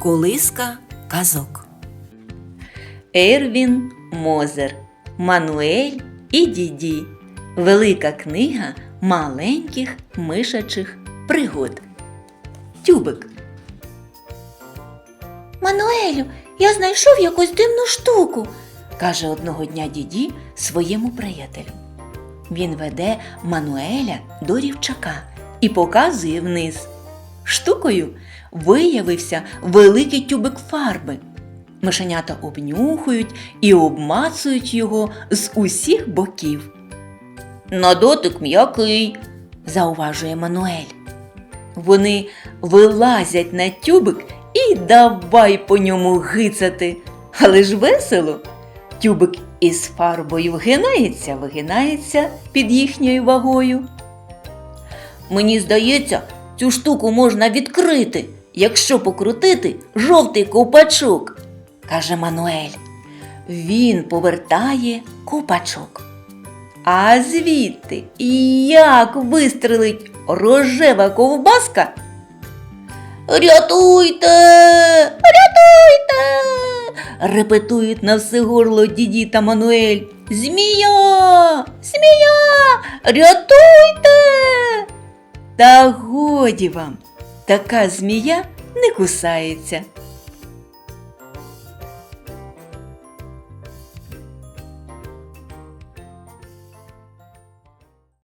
Колиска казок. Ервін Мозер, Мануель і Діді. Велика книга маленьких мишачих пригод. Тюбик. Мануелю, я знайшов якусь дивну штуку. каже одного дня діді своєму приятелю. Він веде Мануеля до рівчака і показує вниз. Штукою виявився великий тюбик фарби. Мишенята обнюхують і обмацують його з усіх боків. На дотик м'який, зауважує Мануель. Вони вилазять на тюбик і давай по ньому гицати. Але ж весело. Тюбик із фарбою вгинається, вигинається під їхньою вагою. Мені здається, цю штуку можна відкрити, якщо покрутити жовтий ковпачок, каже Мануель. Він повертає ковпачок. А звідти як вистрелить рожева ковбаска? Рятуйте! Рятуйте! репетують на все горло діді та Мануель. Змія! Змія! Рятуйте! Та годі вам, така змія не кусається.